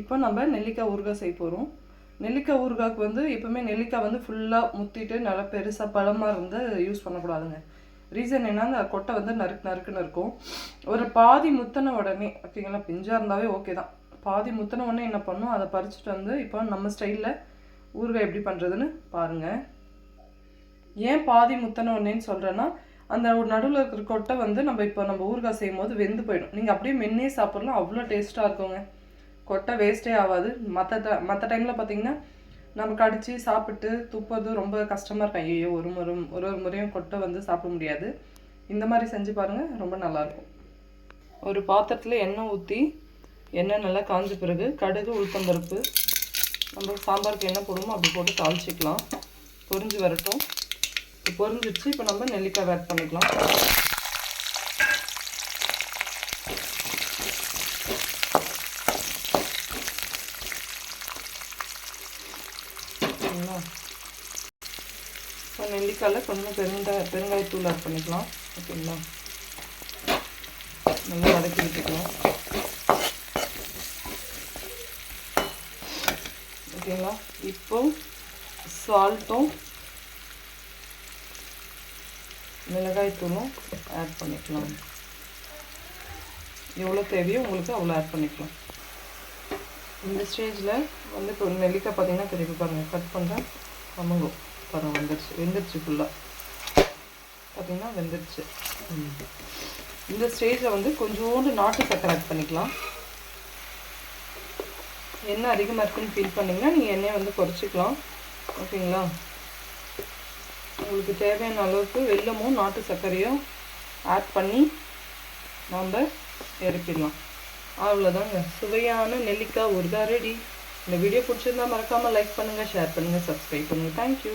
இப்போ நம்ம நெல்லிக்காய் ஊறுகாய் செய்ய போகிறோம் நெல்லிக்காய் ஊறுகாய்க்கு வந்து எப்போவுமே நெல்லிக்காய் வந்து ஃபுல்லாக முத்திட்டு நல்லா பெருசாக பழமாக இருந்து யூஸ் பண்ணக்கூடாதுங்க. ரீசன் என்ன அந்த கொட்டை வந்து நறுக்கு நறுக்குன்னு இருக்கும். ஒரு பாதி முத்தின உடனே ஓகேங்களா பிஞ்சாக இருந்தாவே ஓகே தான். பாதி முத்தின உடனே என்ன பண்ணும்? அதை பறிச்சுட்டு வந்து இப்போ நம்ம ஸ்டைலில் ஊறுகாய் எப்படி பண்ணுறதுன்னு பாருங்கள் ஏன் பாதி முத்தன உடனேன்னு சொல்கிறேன்னா அந்த ஒரு நடுவில் இருக்கிற கொட்டை வந்து நம்ம இப்போ நம்ம ஊறுகாய் செய்யும் போது வெந்து போயிடும். நீங்கள் அப்படியே மென்னே சாப்பிட்லாம். அவ்வளோ டேஸ்ட்டாக இருக்குங்க. கொட்டை வேஸ்ட்டே ஆகாது. மற்ற மற்ற டைமில் பார்த்தீங்கன்னா நம்ம கடிச்சு சாப்பிட்டு துப்புறது ரொம்ப கஷ்டமாக இருக்கும். ஐயோ ஒரு முறை ஒரு ஒரு முறையும் கொட்டை வந்து சாப்பிட முடியாது. இந்த மாதிரி செஞ்சு பாருங்கள் ரொம்ப நல்லாயிருக்கும் ஒரு பாத்திரத்தில் எண்ணெய் ஊற்றி எண்ணெய் நல்லா காஞ்ச பிறகு கடுகு உளுத்தம்பருப்பு நம்ம சாம்பாருக்கு என்ன போடுமோ அப்படி போட்டு தாளிச்சிக்கலாம். பொரிஞ்சு வரட்டும். இப்போ பொரிஞ்சிடுச்சு இப்போ நம்ம நெல்லிக்காய் ஆட் பண்ணிக்கலாம். சரிங்களா இப்போ நெல்லிக்காயில் கொஞ்சம் பெருங்காய பெருங்காயத்தூள் ஆட் பண்ணிக்கலாம். ஓகேங்களா? நல்லா வதக்கி விட்டுக்கலாம். ஓகேங்களா? இப்போ சால்ட்டும் மிளகாய் தூளும் ஆட் பண்ணிக்கலாம். எவ்வளோ தேவையோ உங்களுக்கு அவ்வளோ ஆட் பண்ணிக்கலாம். இந்த ஸ்டேஜில் வந்து இப்போ நெல்லிக்காய் பார்த்தீங்கன்னா திருப்பி பாருங்கள் கட் பண்ணுறேன் கமங்கும் பாருங்கள் வெந்துருச்சு. வெந்துருச்சு ஃபுல்லாக பார்த்தீங்கன்னா வெந்துருச்சு. இந்த ஸ்டேஜில் வந்து கொஞ்சோண்டு நாட்டு சக்கரை ஆட் பண்ணிக்கலாம். எண்ணெய் அதிகமாக இருக்குன்னு ஃபீல் பண்ணிங்கன்னா நீங்கள் எண்ணெயை வந்து குறைச்சிக்கலாம். ஓகேங்களா? உங்களுக்கு தேவையான அளவுக்கு வெள்ளமும் நாட்டு சர்க்கரையும் ஆட் பண்ணி நாம் இறக்கிடலாம். அவ்வளோதாங்க சுவையான நெல்லிக்காய் ஊறுகாய் ரெடி இந்த வீடியோ பிடிச்சிருந்தா மறக்காமல் லைக் பண்ணுங்கள் ஷேர் பண்ணுங்கள் சப்ஸ்கிரைப் பண்ணுங்கள் தேங்க்யூ